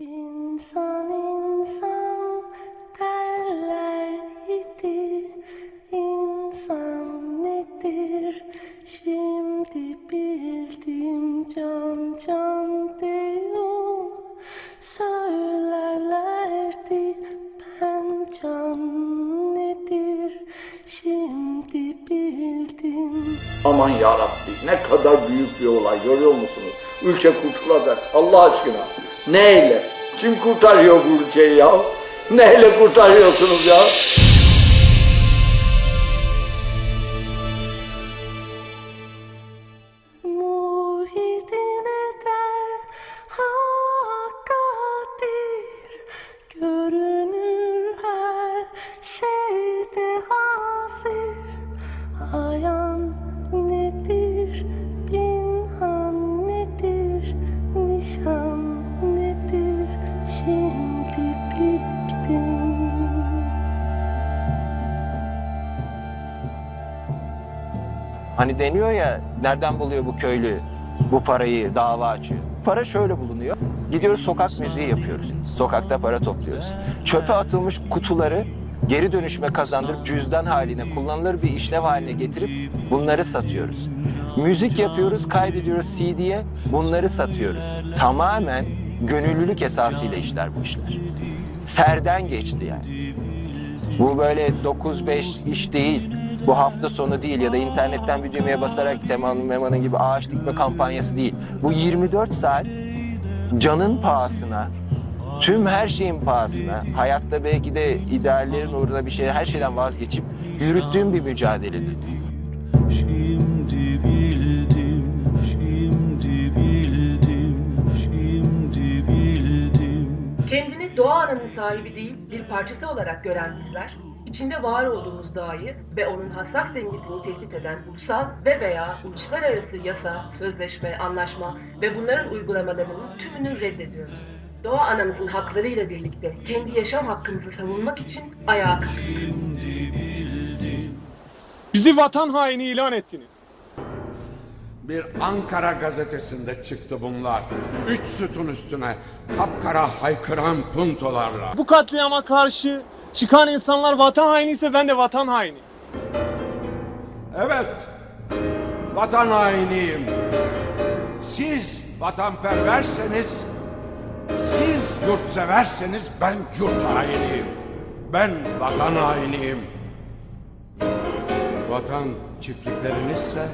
İnsan insan derler idi İnsan nedir şimdi bildim can can diyor Söylerlerdi ben can nedir şimdi bildim Aman yarabbi ne kadar büyük bir olay görüyor musunuz? Ülke kurtulacak Allah aşkına. Neyle? Kim kurtarıyor bu ülkeyi ya? Neyle kurtarıyorsunuz ya? Deniyor ya nereden buluyor bu köylü bu parayı dava açıyor. Para şöyle bulunuyor. Gidiyoruz sokak müziği yapıyoruz. Sokakta para topluyoruz. Çöpe atılmış kutuları geri dönüşüme kazandırıp cüzdan haline kullanılır bir işlev haline getirip bunları satıyoruz. Müzik yapıyoruz, kaydediyoruz CD'ye, bunları satıyoruz. Tamamen gönüllülük esasıyla işler bu işler. Serden geçti yani. Bu böyle 9-5 iş değil. Bu hafta sonu değil ya da internetten bir düğmeye basarak Teman'ın Meman'ın gibi ağaç dikme kampanyası değil. Bu 24 saat canın pahasına, tüm her şeyin pahasına, hayatta belki de ideallerin uğruna bir şey, her şeyden vazgeçip yürüttüğüm bir mücadeledir. Şimdi bildim, şimdi bildim, şimdi bildim. Kendini doğa sahibi değil, bir parçası olarak gören bizler, içinde var olduğumuz doğayı ve onun hassas dengesini tehdit eden ulusal ve veya uluslararası yasa, sözleşme, anlaşma ve bunların uygulamalarının tümünü reddediyoruz. Doğa anamızın haklarıyla birlikte kendi yaşam hakkımızı savunmak için ayağa kalktık. Bizi vatan haini ilan ettiniz. Bir Ankara gazetesinde çıktı bunlar. Üç sütun üstüne kapkara haykıran puntolarla. Bu katliama karşı çıkan insanlar vatan haini ise ben de vatan haini. Evet, vatan hainiyim. Siz vatanperverseniz, siz yurtseverseniz ben yurt hainiyim. Ben vatan hainiyim. Vatan çiftliklerinizse,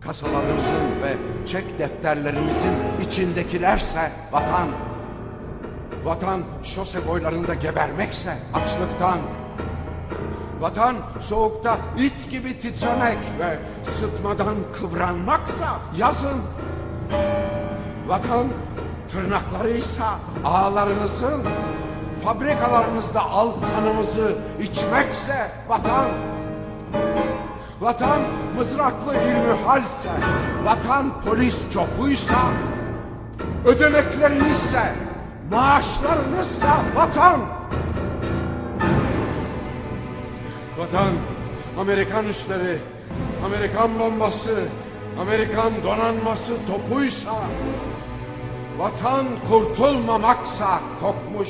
kasalarınızın ve çek defterlerinizin içindekilerse vatan. Vatan şose boylarında gebermekse açlıktan, Vatan soğukta it gibi titremek ve sıtmadan kıvranmaksa yazın. Vatan tırnaklarıysa ağlarınızın, fabrikalarınızda al kanımızı içmekse vatan. Vatan mızraklı ilmihalse, vatan polis copuysa, ödemeklerinizse, maaşlarınızsa vatan. Vatan, Amerikan üsleri, Amerikan bombası, Amerikan donanması topuysa, vatan kurtulmamaksa kokmuş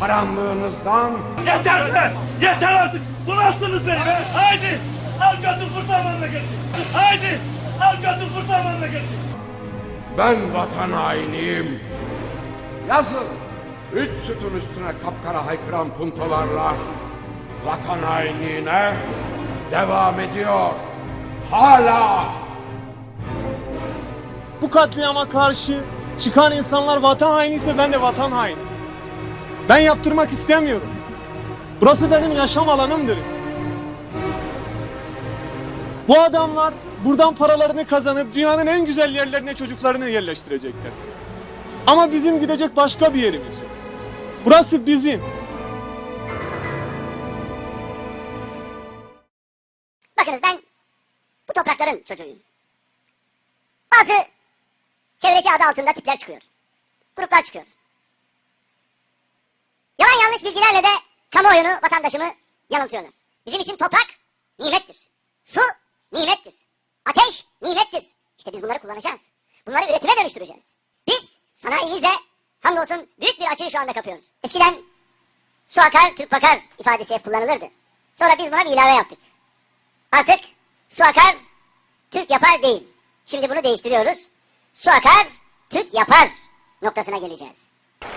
karanlığınızdan, Yeter be! Yeter artık! Bunarsınız beni be! Haydi! Al götür kurtar memleketi! Haydi! Al götür kurtar memleketi! ben vatan hainiyim. Yazın, üç sütun üstüne kapkara haykıran puntolarla vatan hainliğine devam ediyor. Hala! Bu katliama karşı çıkan insanlar vatan haini ise ben de vatan haini. Ben yaptırmak istemiyorum. Burası benim yaşam alanımdır. Bu adamlar buradan paralarını kazanıp dünyanın en güzel yerlerine çocuklarını yerleştirecekler. Ama bizim gidecek başka bir yerimiz. Burası bizim. Bakınız ben bu toprakların çocuğuyum. Bazı çevreci adı altında tipler çıkıyor. Gruplar çıkıyor. Yalan yanlış bilgilerle de kamuoyunu, vatandaşımı yanıltıyorlar. Bizim için toprak nimettir. Su nimettir. Ateş nimettir. İşte biz bunları kullanacağız. Bunları üretime dönüştüreceğiz. Sanayimizle Hamdolsun büyük bir açığı şu anda kapıyoruz. Eskiden su akar, Türk bakar ifadesi hep kullanılırdı. Sonra biz buna bir ilave yaptık. Artık su akar, Türk yapar değil. Şimdi bunu değiştiriyoruz. Su akar, Türk yapar noktasına geleceğiz.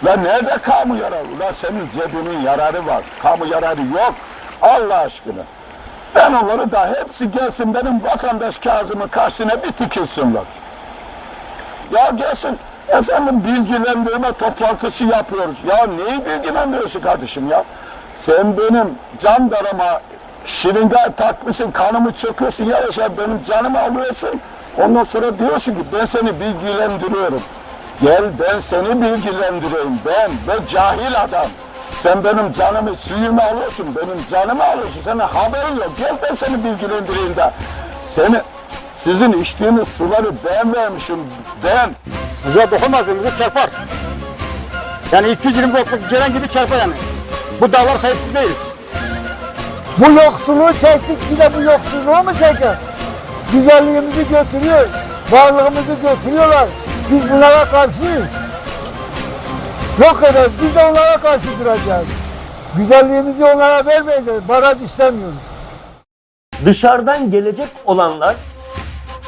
La nerede kamu yararı? Ulan senin cebinin yararı var. Kamu yararı yok. Allah aşkına. Ben onları da hepsi gelsin benim vatandaş Kazım'ın karşısına bir tikilsinler. Ya gelsin efendim bilgilendirme toplantısı yapıyoruz. Ya neyi bilgilendiriyorsun kardeşim ya? Sen benim can darama şırınga takmışsın, kanımı çöküyorsun, ya yaşa benim canımı alıyorsun. Ondan sonra diyorsun ki ben seni bilgilendiriyorum. Gel ben seni bilgilendireyim ben ve cahil adam. Sen benim canımı suyumu alıyorsun, benim canımı alıyorsun. Senin haberin yok. Gel ben seni bilgilendireyim de. Seni, sizin içtiğiniz suları ben vermişim, ben. Bize dokunmasın, bizi çarpar. Yani 220 voltluk ceren gibi çarpar yani. Bu dağlar sahipsiz değil. Bu yoksulluğu çektik bir de bu yoksulluğu mu çeker? Güzelliğimizi götürüyor, varlığımızı götürüyorlar. Biz bunlara karşıyız. Yok ederiz, biz de onlara karşı duracağız. Güzelliğimizi onlara vermeyeceğiz, baraj istemiyoruz. dışarıdan gelecek olanlar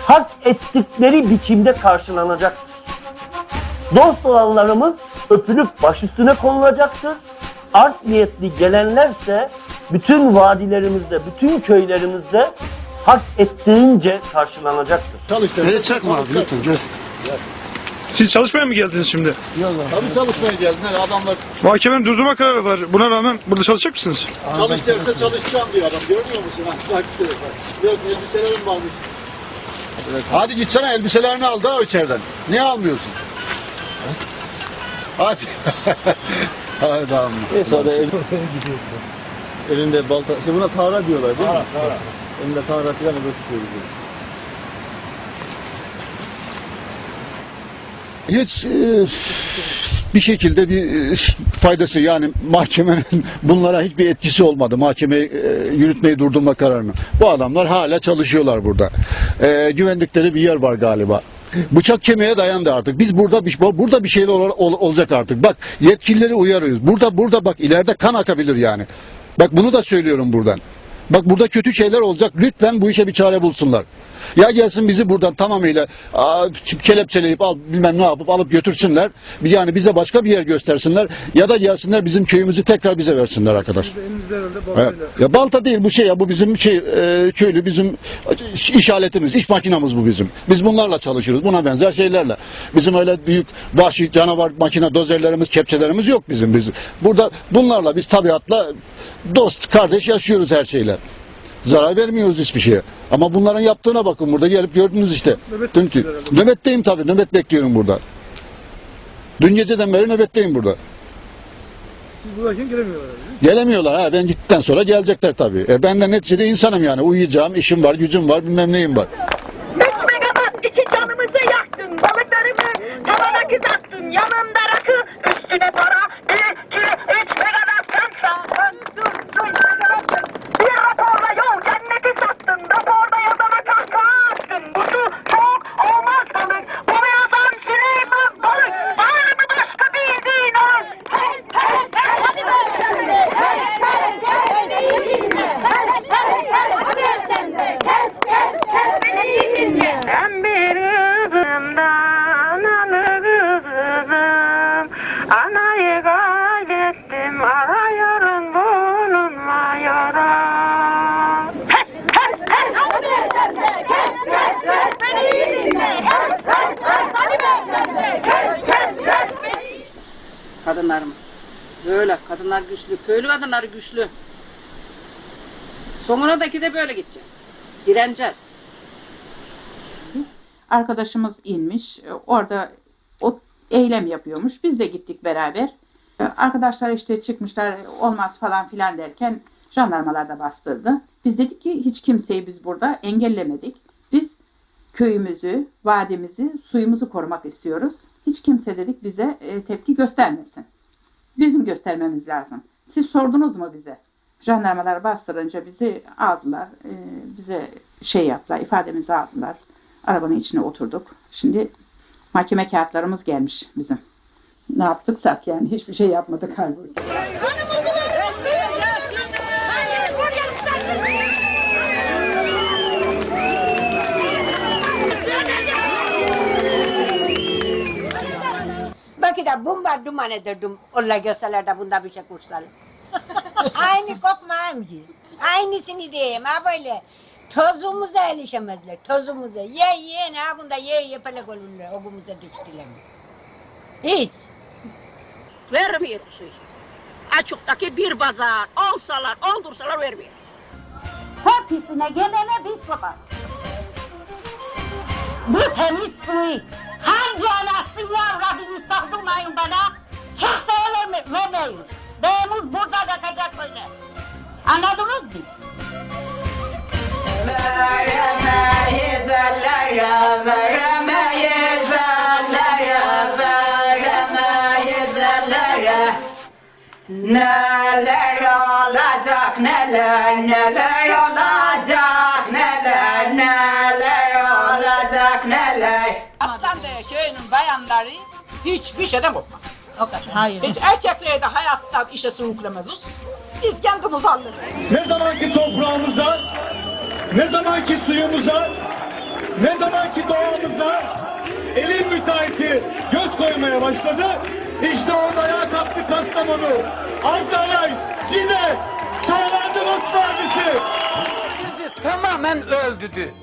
hak ettikleri biçimde karşılanacaktır. Dost olanlarımız öpülüp baş üstüne konulacaktır. Art niyetli gelenlerse bütün vadilerimizde, bütün köylerimizde hak ettiğince karşılanacaktır. Evet çakma abi lütfen gel. Siz çalışmaya mı geldiniz şimdi? Tabii çalışmaya geldiler adamlar Mahkemenin durdurma kararı var. Buna rağmen burada çalışacak mısınız? çalış derse çalışacağım diyor adam görmüyor musun? Ha, bak işte, bak. Yok elbiselerim varmış. Hadi gitsene elbiselerini al da o içeriden. Niye almıyorsun? Hadi. Hadi amma. Neyse da elinde balta, işte buna tara diyorlar değil mi? Elinde tarasıyla mı tutuyor Hiç e, bir şekilde bir e, faydası yani mahkemenin bunlara hiçbir etkisi olmadı. Mahkeme e, yürütmeyi durdurma kararını. Bu adamlar hala çalışıyorlar burada. E, güvendikleri bir yer var galiba. Bıçak kemiğe dayandı artık. Biz burada bir burada bir şeyler ol- ol- olacak artık. Bak yetkilileri uyarıyoruz. Burada burada bak ileride kan akabilir yani. Bak bunu da söylüyorum buradan. Bak burada kötü şeyler olacak. Lütfen bu işe bir çare bulsunlar. Ya gelsin bizi buradan tamamıyla aa, kelepçeleyip al bilmem ne yapıp alıp götürsünler. Yani bize başka bir yer göstersinler. Ya da gelsinler bizim köyümüzü tekrar bize versinler arkadaş. Evet. Ya balta değil bu şey ya bu bizim şey e, köylü bizim iş aletimiz, iş makinamız bu bizim. Biz bunlarla çalışırız. Buna benzer şeylerle. Bizim öyle büyük vahşi canavar makine dozerlerimiz, kepçelerimiz yok bizim. Biz burada bunlarla biz tabiatla dost, kardeş yaşıyoruz her şeyle. Zarar vermiyoruz hiçbir şeye. Ama bunların yaptığına bakın burada gelip gördünüz işte. Dünkü. Nöbetteyim tabii. Nöbet bekliyorum burada. Dün geceden beri nöbetteyim burada. Siz buradayken gelemiyorlar. Gelemiyorlar ha ben gittikten sonra gelecekler tabii. E ben de neticede insanım yani uyuyacağım, işim var, gücüm var, bilmem neyim var. 3 megawatt için canımızı yaktın. Balıklarımı tavana kızarttın. Yanında rakı, üstüne para. 1, 2, 3 megawatt kontra. Dur, dur, Bir raporla yol cenneti sattın. Raporda yazana kadınlar güçlü. Köylü kadınları güçlü. Sonuna daki de böyle gideceğiz. Direneceğiz. Arkadaşımız inmiş. Orada o eylem yapıyormuş. Biz de gittik beraber. Arkadaşlar işte çıkmışlar olmaz falan filan derken jandarmalar da bastırdı. Biz dedik ki hiç kimseyi biz burada engellemedik. Biz köyümüzü, vadimizi, suyumuzu korumak istiyoruz. Hiç kimse dedik bize e, tepki göstermesin. Bizim göstermemiz lazım. Siz sordunuz mu bize? Jandarmalar bastırınca bizi aldılar. e, bize şey yaptılar, ifademizi aldılar. Arabanın içine oturduk. Şimdi mahkeme kağıtlarımız gelmiş bizim. Ne yaptıksak yani hiçbir şey yapmadık halbuki. Belki de bombardıman ederdim. Allah görseler de bunda bir şey kursalar. Aynı kokmayayım ki. Aynısını diyeyim ha böyle. Tozumuza erişemezler. Tozumuza. Ye ye ne ha bunda ye ye pelek olurlar. Ogumuza düştüler. Hiç. Vermiyor şu işi. Açıktaki bir pazar olsalar oldursalar vermiyor. Hepsine gelene bir sokak. Bu temiz suyu hangi anasını avradını sokturmayın bana. Kimseye verme, vermeyin. Beyimiz burada bakacak böyle. Anladınız mı? Veremeyiz ellere, veremeyiz ellere, veremeyiz ellere. Neler olacak neler, neler olacak bayanları hiçbir şeyden korkmaz. O kadar. Hayır. Biz erkekleri de hayatta işe sürüklemezuz. Biz kendimiz alırız. Ne zamanki toprağımıza, ne zamanki suyumuza, ne zamanki doğamıza elin müteahhiti göz koymaya başladı. İşte orada ayağa kalktı Kastamonu, Azdaray, Cide, Çağlar'da Not Vadisi. bizi tamamen öldürdü.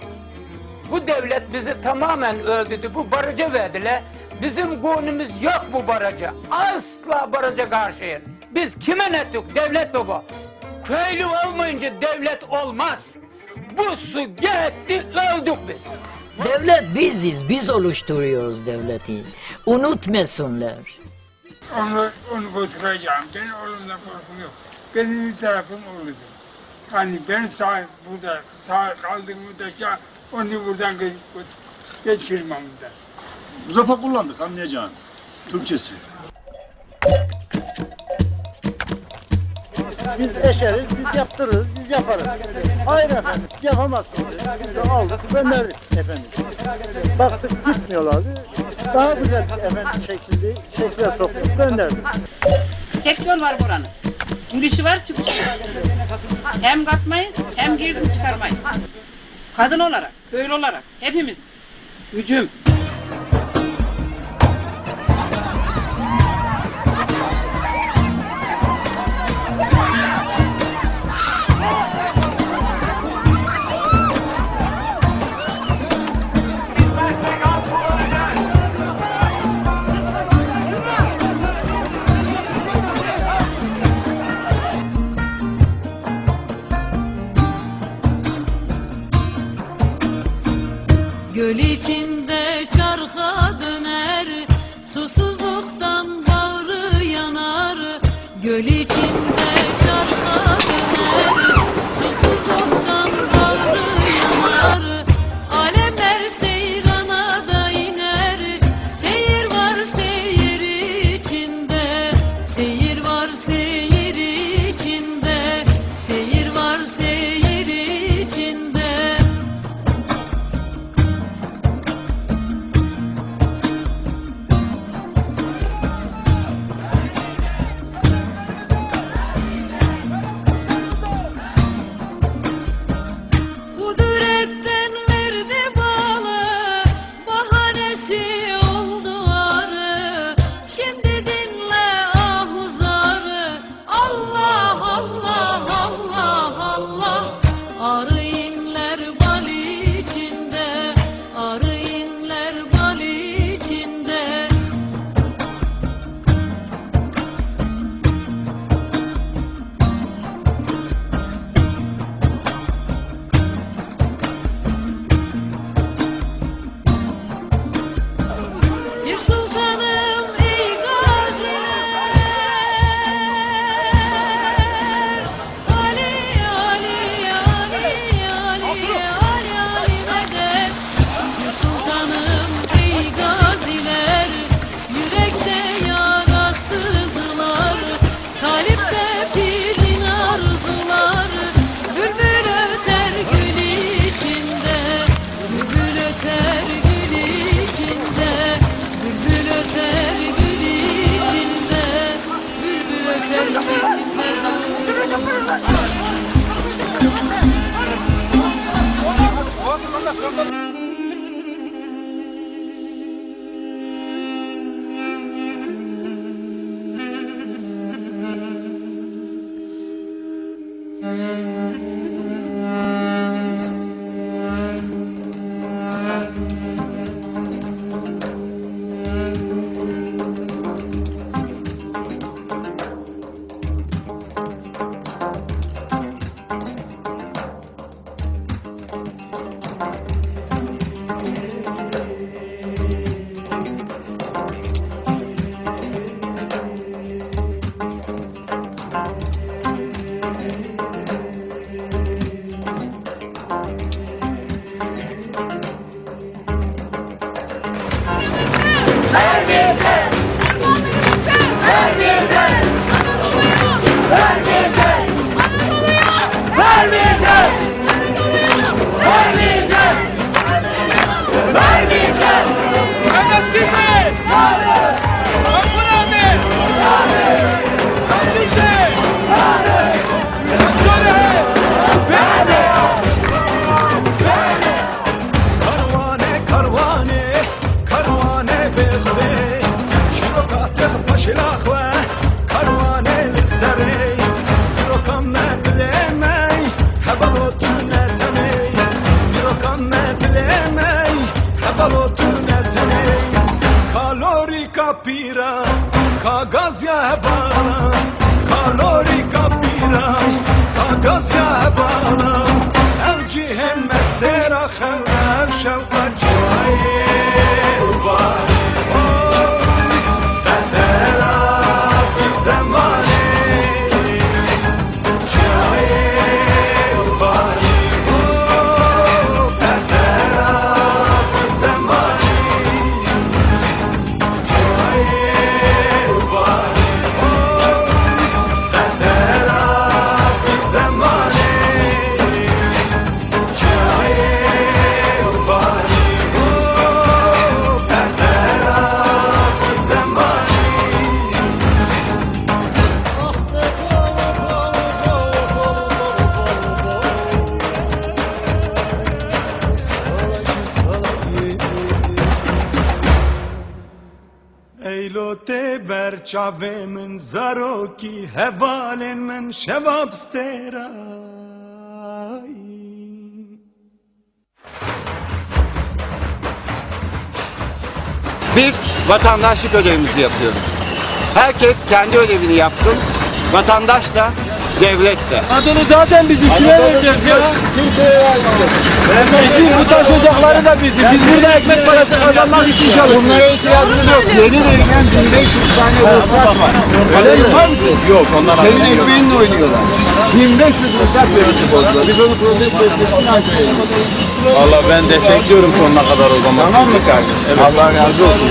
Bu devlet bizi tamamen öldürdü. Bu barajı verdiler. Bizim gonumuz yok bu baraja. Asla baraja karşıyız. Biz kime nettik? Devlet baba. Köylü olmayınca devlet olmaz. Bu su gitti öldük biz. Devlet biziz, biz oluşturuyoruz devleti. Unutmasınlar. Onu, onu götüreceğim. Ben oğlumdan korkum yok. Benim bir tarafım oğludur. Yani ben sağ, burada sağ kaldığım müddetçe onu buradan ge- ge- geçirmem buradan. Zopa kullandık anlayacağın. Türkçesi. Biz eşeriz, biz yaptırırız, biz yaparız. Hayır efendim, siz yapamazsınız. Biz de aldık, gönderdik efendim. Baktık gitmiyorlardı. Daha güzel bir efendim şekilde, şekle soktuk, gönderdik. Tek yol var buranın. Girişi var çıkışı var. Hem katmayız hem girdim çıkarmayız. Kadın olarak, köylü olarak hepimiz. Hücum. وجيهم مستيرة خلنا وباهي آه، في زمان Pilote ber çave min zaroki hevalin min şevab. Biz vatandaşlık ödevimizi yapıyoruz. Herkes kendi ödevini yapsın. Vatandaş da devlet de. Adını zaten bizim kime vereceğiz ya? Kimseye vermeyeceğiz. Bizim bu taş ocakları da bizim. Biz burada ekmek parası kazanmak için çalışıyoruz. Bunlara ihtiyacımız yok. Yeni verilen 1500 tane ruhsat var. Öyle yapar mısın? Yok onlar Senin ekmeğinle oynuyorlar. 1500 ruhsat verildi bozdular. Biz onu çözmesini Valla ben destekliyorum sonuna kadar o zaman. Tamam mı kardeşim? Allah razı olsun.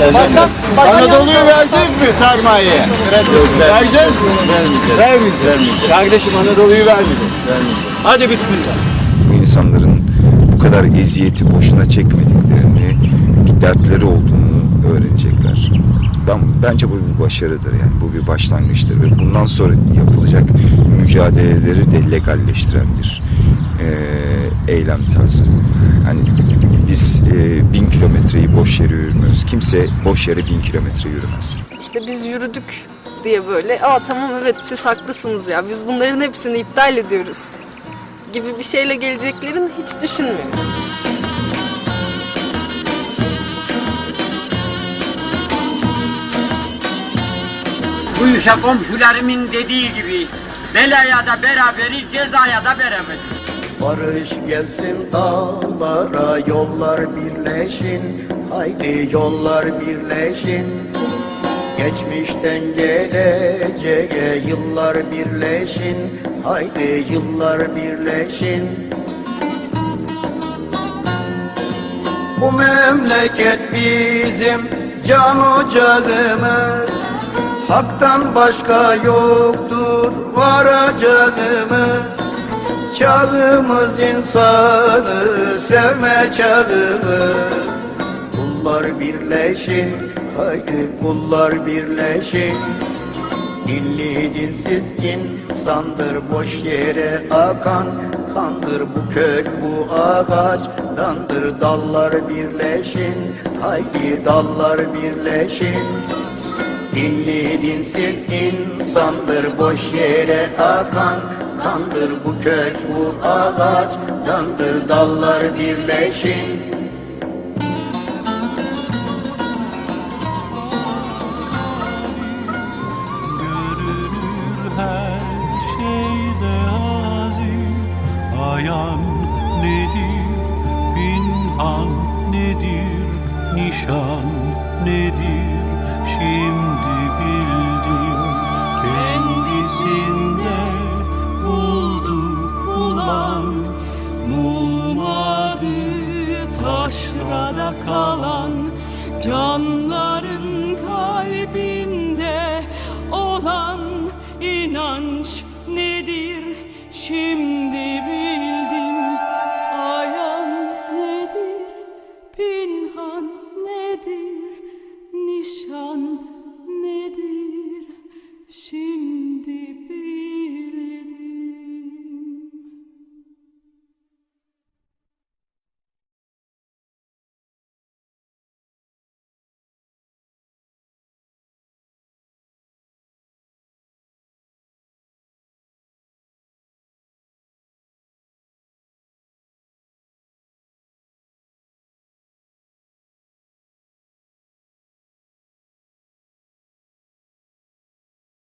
Anadolu'yu vereceğiz mi sermayeye? Vereceğiz mi? Vermeyeceğiz. Vermeyeceğiz. Kardeşim Anadolu'yu vermeyeceğiz. Hadi bismillah. bu insanların bu kadar eziyeti boşuna çekmediklerini, bir dertleri olduğunu öğrenecekler. Ben, bence bu bir başarıdır yani bu bir başlangıçtır ve bundan sonra yapılacak mücadeleleri de legalleştiren bir eee, eylem tarzı. Hani biz eee, bin kilometreyi boş yere yürümüyoruz. Kimse boş yere bin kilometre yürümez. İşte biz yürüdük diye böyle aa tamam evet siz haklısınız ya biz bunların hepsini iptal ediyoruz gibi bir şeyle geleceklerini hiç düşünmüyorum. Bu işe komşularımın dediği gibi belaya da beraberiz, cezaya da beraberiz. Barış gelsin dağlara yollar birleşin. Haydi yollar birleşin. Geçmişten geleceğe yıllar birleşin. Haydi yıllar birleşin. Bu memleket bizim can ocağımız Hak'tan başka yoktur varacağımız Çağımız insanı sevme çağımız Kullar birleşin, haydi kullar birleşin. Dinli dinsiz insandır boş yere akan. Kandır bu kök bu ağaçtandır dallar birleşin. Haydi dallar birleşin Dinli dinsiz insandır boş yere akan. Kandır bu kök bu ağaç. Dandır dallar birleşin